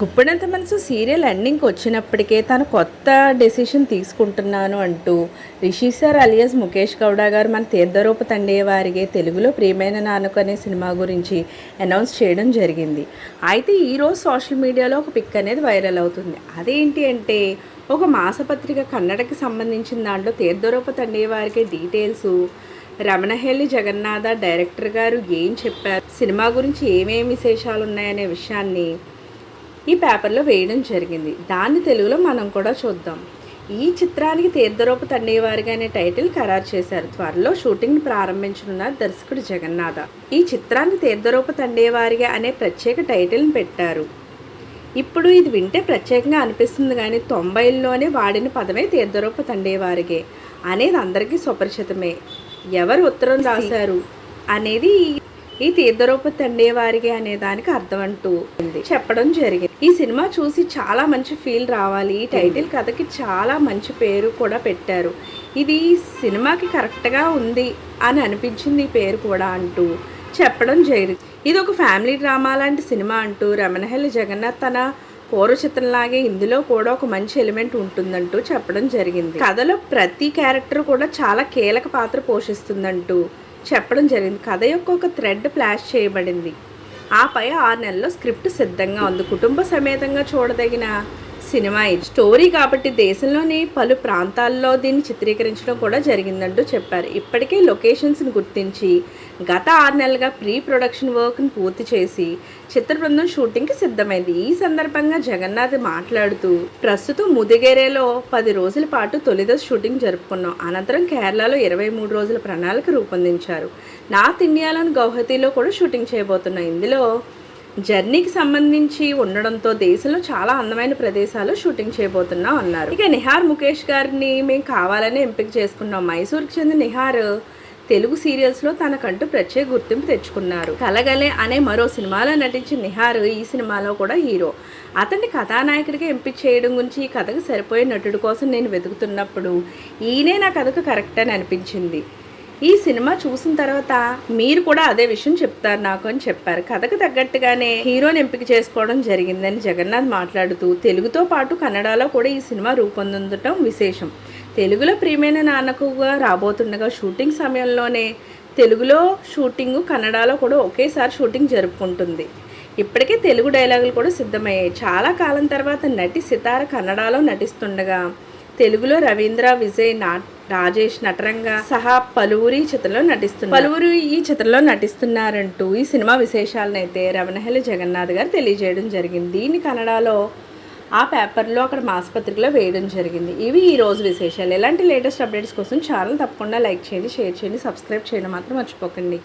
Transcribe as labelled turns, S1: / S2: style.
S1: గుప్పెడంత మనసు సీరియల్ ఎండింగ్కి వచ్చినప్పటికే తను కొత్త డెసిషన్ తీసుకుంటున్నాను అంటూ రిషి సార్ అలియాస్ ముఖేష్ గౌడ గారు మన తీర్థరూప తండే వారికి తెలుగులో ప్రియమైన నాన్నకు అనే సినిమా గురించి అనౌన్స్ చేయడం జరిగింది. అయితే ఈరోజు సోషల్ మీడియాలో ఒక పిక్ అనేది వైరల్ అవుతుంది. అదేంటి అంటే ఒక మాసపత్రిక కన్నడకి సంబంధించిన దాంట్లో తీర్థరూప తండే వారికి డీటెయిల్స్ రమణహేళి జగన్నాథ డైరెక్టర్ గారు ఏం చెప్పారు సినిమా గురించి ఏమేమి విశేషాలు ఉన్నాయనే విషయాన్ని ఈ పేపర్లో వేయడం జరిగింది. దాన్ని తెలుగులో మనం కూడా చూద్దాం. ఈ చిత్రానికి తీర్థరూప తండేవారిగా అనే టైటిల్ ఖరారు చేశారు. త్వరలో షూటింగ్ ప్రారంభించనున్నారు దర్శకుడు జగన్నాథ. ఈ చిత్రాన్ని తీర్థరూప తండేవారిగా అనే ప్రత్యేక టైటిల్ని పెట్టారు. ఇప్పుడు ఇది వింటే ప్రత్యేకంగా అనిపిస్తుంది కానీ తొంభైల్లోనే వాడిన పదమే తీర్థరూప తండేవారిగే. అనేది అందరికీ సుపరిచితమే. ఎవరు ఉత్తరం రాశారు? అనేది ఈ తీర్థరూప తండేవారిగే అనే దానికి అర్థం అంటూ ఉంది. చెప్పడం జరిగింది. ఈ సినిమా చూసి చాలా మంచి ఫీల్ రావాలి. ఈ టైటిల్ కథకి చాలా మంచి పేరు కూడా పెట్టారు. ఇది సినిమాకి కరెక్ట్గా ఉంది అని అనిపించింది ఈ పేరు కూడా అంటూ చెప్పడం జరిగింది. ఇది ఒక ఫ్యామిలీ డ్రామా లాంటి సినిమా అంటూ రమణహల్లి జగన్నాథ్ తన పూర్వచిత్రంలాగే ఇందులో కూడా ఒక మంచి ఎలిమెంట్ ఉంటుందంటూ చెప్పడం జరిగింది. కథలో ప్రతి క్యారెక్టర్ కూడా చాలా కీలక పాత్ర పోషిస్తుందంటూ చెప్పడం జరిగింది. కథ యొక్క ఒక థ్రెడ్ ప్లాష్ చేయబడింది. ఆపై ఆరు నెలల్లో స్క్రిప్ట్ సిద్ధంగా ఉంది. కుటుంబ సమేతంగా చూడదగిన సినిమా ఇది. స్టోరీ కాబట్టి దేశంలోని పలు ప్రాంతాల్లో దీన్ని చిత్రీకరించడం కూడా జరిగిందంటూ చెప్పారు. ఇప్పటికే లొకేషన్స్ని గుర్తించి గత ఆరు నెలలుగా ప్రీ ప్రొడక్షన్ వర్క్ని పూర్తి చేసి చిత్ర బృందం షూటింగ్కి సిద్ధమైంది. ఈ సందర్భంగా జగన్నాథ్ మాట్లాడుతూ ప్రస్తుతం ముదిగేరేలో పది రోజుల పాటు తొలిదశ షూటింగ్ జరుపుకున్నాం. అనంతరం కేరళలో ఇరవై మూడు రోజుల ప్రణాళిక రూపొందించారు. నార్త్ ఇండియాలోని గౌహతిలో కూడా షూటింగ్ చేయబోతున్నాం. ఇందులో జర్నీకి సంబంధించి ఉండడంతో దేశంలో చాలా అందమైన ప్రదేశాలు షూటింగ్ చేయబోతున్నాం అన్నారు. ఇక నిహార్ ముఖేష్ గారిని మేము కావాలని ఎంపిక చేసుకున్నాం. మైసూర్కి చెందిన నిహార్ తెలుగు సీరియల్స్లో తనకంటూ ప్రత్యేక గుర్తింపు తెచ్చుకున్నారు. కలగలే అనే మరో సినిమాలో నటించిన నిహార్ ఈ సినిమాలో కూడా హీరో. అతన్ని కథానాయకుడిగా ఎంపిక చేయడం గురించి ఈ కథకు సరిపోయే నటుడి కోసం నేను వెతుకుతున్నప్పుడు ఈయనే నా కథకు కరెక్ట్ అని అనిపించింది. ఈ సినిమా చూసిన తర్వాత మీరు కూడా అదే విషయం చెప్తారు నాకు అని చెప్పారు. కథకు తగ్గట్టుగానే హీరోని ఎంపిక చేసుకోవడం జరిగిందని జగన్నాథ్ మాట్లాడుతూ తెలుగుతో పాటు కన్నడలో కూడా ఈ సినిమా రూపొందడం విశేషం. తెలుగులో ప్రియమైన నాన్నకుగా రాబోతుండగా షూటింగ్ సమయంలోనే తెలుగులో షూటింగ్ కన్నడలో కూడా ఒకేసారి షూటింగ్ జరుపుకుంటుంది. ఇప్పటికే తెలుగు డైలాగులు కూడా సిద్ధమయ్యాయి. చాలా కాలం తర్వాత నటి సితార కన్నడలో నటిస్తుండగా తెలుగులో రవీంద్ర విజయ్ నాట్ రాజేష్ నటరంగ సహా పలువురు ఈ చిత్రంలో నటిస్తున్నారు. పలువురు ఈ చిత్రంలో నటిస్తున్నారంటూ ఈ సినిమా విశేషాలను అయితే రమణహల్లి జగన్నాథ్ గారు తెలియజేయడం జరిగింది. దీన్ని కన్నడలో ఆ పేపర్లో అక్కడ మాసపత్రికలో వేయడం జరిగింది. ఇవి ఈ రోజు విశేషాలు. ఎలాంటి లేటెస్ట్ అప్డేట్స్ కోసం ఛానల్ తప్పకుండా లైక్ చేయండి షేర్ చేయండి సబ్స్క్రైబ్ చేయడం మాత్రం మర్చిపోకండి.